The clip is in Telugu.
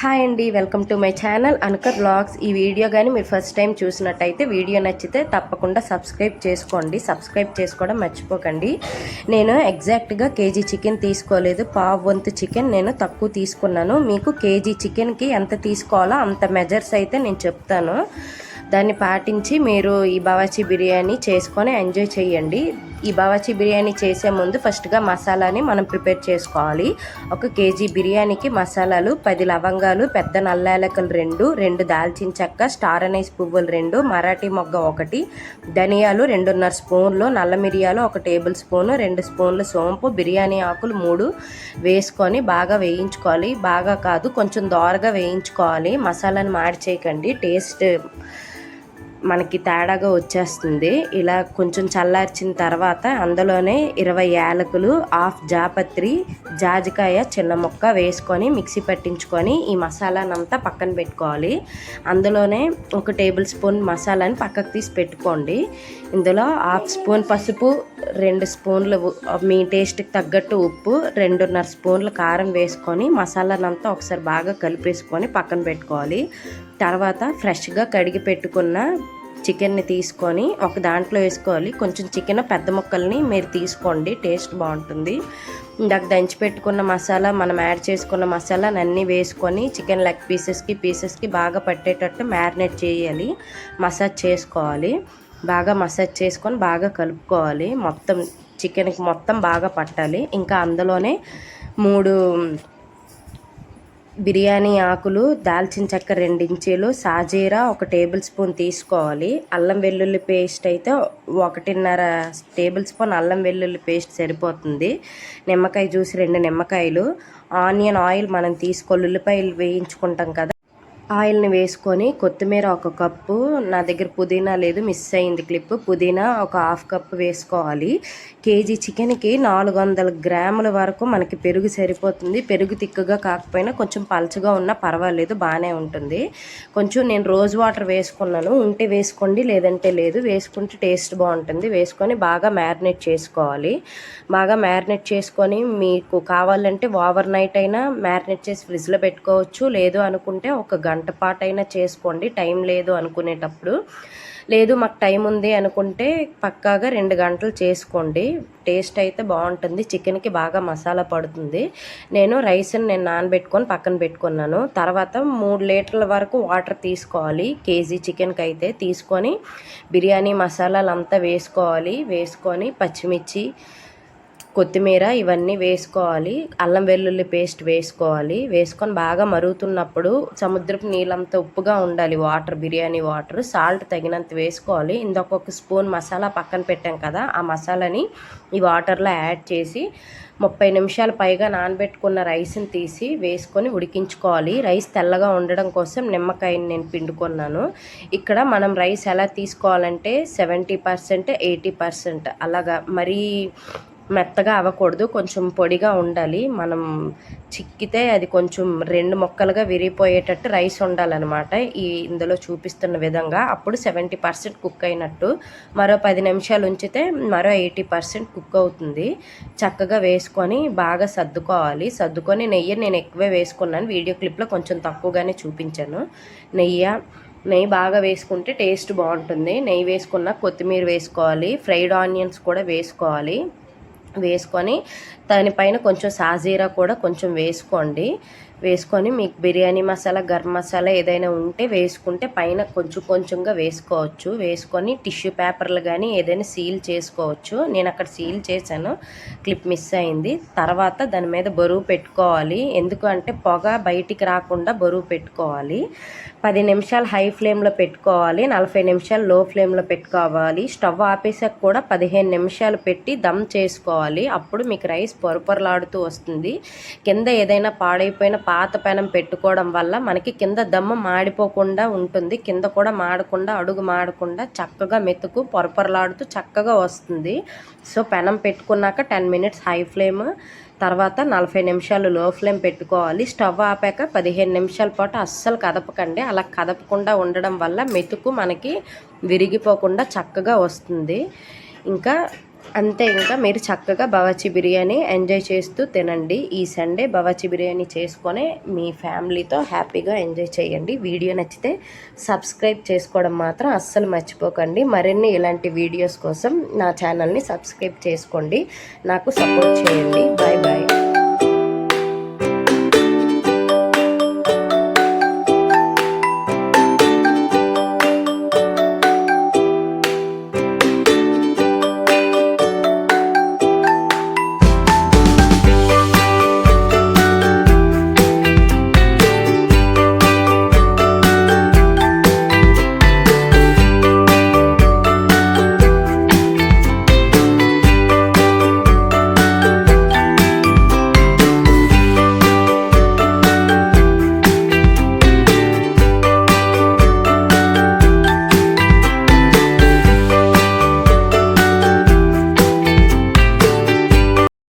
హాయ్ అండి వెల్కమ్ టు మై ఛానల్ అనకర్ బ్లాగ్స్ ఈ వీడియో కానీ మీరు ఫస్ట్ టైం చూసినట్టయితే వీడియో నచ్చితే తప్పకుండా సబ్స్క్రైబ్ చేసుకోండి. సబ్స్క్రైబ్ చేసుకోవడం మర్చిపోకండి. నేను ఎగ్జాక్ట్గా కేజీ చికెన్ తీసుకోలేదు. పావు వంతు చికెన్ నేను తక్కువ తీసుకున్నాను. మీకు కేజీ చికెన్కి ఎంత తీసుకోవాలో అంత మెజర్స్ అయితే నేను చెప్తాను. దాన్ని పాటించి మీరు ఈ బవాచి బిర్యానీ చేసుకొని ఎంజాయ్ చేయండి. ఈ బవాచి బిర్యానీ చేసే ముందు ఫస్ట్గా మసాలాని మనం ప్రిపేర్ చేసుకోవాలి. ఒక కేజీ బిర్యానీకి మసాలాలు పది లవంగాలు పెద్ద నల్లాలకలు రెండు రెండు దాల్చిన చెక్క స్టార్ అనైస్ పువ్వులు రెండు మరాఠీ మొగ్గ ఒకటి ధనియాలు రెండున్నర స్పూన్లు నల్ల మిరియాలు ఒక టేబుల్ స్పూను రెండు స్పూన్లు సోంపు బిర్యానీ ఆకులు మూడు వేసుకొని బాగా వేయించుకోవాలి. బాగా కాదు కొంచెం దోరగా వేయించుకోవాలి. మసాలాను మాడి చేయకండి టేస్ట్ మనకి తేడాగా వచ్చేస్తుంది. ఇలా కొంచెం చల్లార్చిన తర్వాత అందులోనే ఇరవై యాలకులు హాఫ్ జాపత్రి జాజికాయ చిన్న ముక్క వేసుకొని మిక్సీ పట్టించుకొని ఈ మసాలానంతా పక్కన పెట్టుకోవాలి. అందులోనే ఒక టేబుల్ స్పూన్ మసాలాని పక్కకు తీసి పెట్టుకోండి. ఇందులో హాఫ్ స్పూన్ పసుపు రెండు స్పూన్లు మీ టేస్ట్కి తగ్గట్టు ఉప్పు రెండున్నర స్పూన్లు కారం వేసుకొని మసాలానంతా ఒకసారి బాగా కలిపేసుకొని పక్కన పెట్టుకోవాలి. తర్వాత ఫ్రెష్గా కడిగి పెట్టుకున్న చికెన్ని తీసుకొని ఒక దాంట్లో వేసుకోవాలి. కొంచెం చికెన్ పెద్ద ముక్కల్ని మీరు తీసుకోండి టేస్ట్ బాగుంటుంది. ఇందాక దంచి పెట్టుకున్న మసాలా మనం యాడ్ చేసుకున్న మసాలా అన్నీ వేసుకొని చికెన్ లెగ్ పీసెస్కి పీసెస్కి బాగా పట్టేటట్టు మ్యారినేట్ చేయాలి. మసాజ్ చేసుకోవాలి. బాగా మసాజ్ చేసుకొని బాగా కలుపుకోవాలి. మొత్తం చికెన్కి మొత్తం బాగా పట్టాలి. ఇంకా అందులోనే మూడు బిర్యానీ ఆకులు దాల్చిన చెక్క రెండించీలు సాజీరా ఒక టేబుల్ స్పూన్ తీసుకోవాలి. అల్లం వెల్లుల్లి పేస్ట్ అయితే ఒకటిన్నర టేబుల్ స్పూన్ అల్లం వెల్లుల్లి పేస్ట్ సరిపోతుంది. నిమ్మకాయ జ్యూస్ రెండు నిమ్మకాయలు. ఆనియన్ ఆయిల్ మనం తీసుకోవాలి ఉల్లిపాయలు వేయించుకుంటాం కదా. ఆయిల్ని వేసుకొని కొత్తిమీర ఒక కప్పు. నా దగ్గర పుదీనా లేదు మిస్ అయింది క్లిప్. పుదీనా ఒక హాఫ్ కప్ వేసుకోవాలి. కేజీ చికెన్కి నాలుగు వందల గ్రాముల వరకు మనకి పెరుగు సరిపోతుంది. పెరుగు తిక్కుగా కాకపోయినా కొంచెం పలచగా ఉన్నా పర్వాలేదు బాగానే ఉంటుంది. కొంచెం నేను రోజ్ వాటర్ వేసుకున్నాను. ఉంటే వేసుకోండి లేదంటే లేదు. వేసుకుంటే టేస్ట్ బాగుంటుంది. వేసుకొని బాగా మ్యారినేట్ చేసుకోవాలి. బాగా మ్యారినేట్ చేసుకొని మీకు కావాలంటే ఓవర్ నైట్ అయినా మ్యారినేట్ చేసి ఫ్రిడ్జ్లో పెట్టుకోవచ్చు. లేదు అనుకుంటే ఒక గంట గంట పాటైనా చేసుకోండి టైం లేదు అనుకునేటప్పుడు. లేదు మాకు టైం ఉంది అనుకుంటే పక్కాగా రెండు గంటలు చేసుకోండి. టేస్ట్ అయితే బాగుంటుంది చికెన్కి బాగా మసాలా పడుతుంది. నేను రైస్ని నేను నానబెట్టుకొని పక్కన పెట్టుకున్నాను. తర్వాత మూడు లీటర్ల వరకు వాటర్ తీసుకోవాలి కేజీ చికెన్కి అయితే తీసుకొని బిర్యానీ మసాలాలు అంతా వేసుకోవాలి. వేసుకొని పచ్చిమిర్చి కొత్తిమీర ఇవన్నీ వేసుకోవాలి. అల్లం వెల్లుల్లి పేస్ట్ వేసుకోవాలి. వేసుకొని బాగా మరుగుతున్నప్పుడు సముద్రపు నీళ్ళంతా ఉప్పుగా ఉండాలి. వాటర్ బిర్యానీ వాటర్ సాల్ట్ తగినంత వేసుకోవాలి. ఇందొక స్పూన్ మసాలా పక్కన పెట్టాం కదా ఆ మసాలాని ఈ వాటర్లో యాడ్ చేసి ముప్పై నిమిషాలు పైగా నానబెట్టుకున్న రైస్ని తీసి వేసుకొని ఉడికించుకోవాలి. రైస్ తెల్లగా ఉండడం కోసం నిమ్మకాయని నేను పిండుకున్నాను. ఇక్కడ మనం రైస్ ఎలా తీసుకోవాలంటే సెవెంటీ పర్సెంట్ ఎయిటీ పర్సెంట్ అలాగా మరీ మెత్తగా అవ్వకూడదు. కొంచెం పొడిగా ఉండాలి. మనం చిక్కితే అది కొంచెం రెండు మొక్కలుగా విరిగిపోయేటట్టు రైస్ ఉండాలన్నమాట. ఈ ఇందులో చూపిస్తున్న విధంగా. అప్పుడు సెవెంటీ పర్సెంట్ కుక్ అయినట్టు. మరో పది నిమిషాలు ఉంచితే మరో ఎయిటీ పర్సెంట్ కుక్ అవుతుంది. చక్కగా వేసుకొని బాగా సర్దుకోవాలి. సర్దుకొని నెయ్యి నేను ఎక్కువే వేసుకున్నాను. వీడియో క్లిప్లో కొంచెం తక్కువగానే చూపించాను. నెయ్యి నెయ్యి బాగా వేసుకుంటే టేస్ట్ బాగుంటుంది. నెయ్యి వేసుకున్న కొత్తిమీర వేసుకోవాలి. ఫ్రైడ్ ఆనియన్స్ కూడా వేసుకోవాలి. వేసుకొని దానిపైన కొంచెం సాజీరా కూడా కొంచెం వేసుకోండి. వేసుకొని మీకు బిర్యానీ మసాలా గరం మసాలా ఏదైనా ఉంటే వేసుకుంటే పైన కొంచెం కొంచెంగా వేసుకోవచ్చు. వేసుకొని టిష్యూ పేపర్లు కానీ ఏదైనా సీల్ చేసుకోవచ్చు. నేను అక్కడ సీల్ చేశాను. క్లిప్ మిస్ అయింది. తర్వాత దాని మీద బరువు పెట్టుకోవాలి. ఎందుకంటే పొగ బయటికి రాకుండా బరువు పెట్టుకోవాలి. పది నిమిషాలు హై ఫ్లేమ్లో పెట్టుకోవాలి. నలభై నిమిషాలు లో ఫ్లేమ్లో పెట్టుకోవాలి. స్టవ్ ఆపేసాక కూడా పదిహేను నిమిషాలు పెట్టి దమ్ చేసుకోవాలి. అప్పుడు మీకు రైస్ పొరపొరలాడుతూ వస్తుంది. కింద ఏదైనా పాడైపోయిన పాత పెనం పెట్టుకోవడం వల్ల మనకి కింద దమ్మ మాడిపోకుండా ఉంటుంది. కింద కూడా మాడకుండా అడుగు మాడకుండా చక్కగా మెతుకు పొరపొరలాడుతూ చక్కగా వస్తుంది. సో పెనం పెట్టుకున్నాక టెన్ మినిట్స్ హై ఫ్లేమ్ తర్వాత నలభై నిమిషాలు లో ఫ్లేమ్ పెట్టుకోవాలి. స్టవ్ ఆపాక పదిహేను నిమిషాల పాటు అస్సలు కదపకండి. అలా కదపకుండా ఉండడం వల్ల మెతుకు మనకి విరిగిపోకుండా చక్కగా వస్తుంది. ఇంకా అంతే ఇంకా మీరు చక్కగా బవాచి బిర్యానీ ఎంజాయ్ చేస్తూ తినండి. ఈ సండే బవాచి బిర్యానీ చేసుకొని మీ ఫ్యామిలీతో హ్యాపీగా ఎంజాయ్ చేయండి. వీడియో నచ్చితే సబ్స్క్రైబ్ చేసుకోవడం మాత్రం అస్సలు మర్చిపోకండి. మరిన్ని ఇలాంటి వీడియోస్ కోసం నా ఛానల్ని సబ్స్క్రైబ్ చేసుకోండి. నాకు సపోర్ట్ చేయండి. బాయ్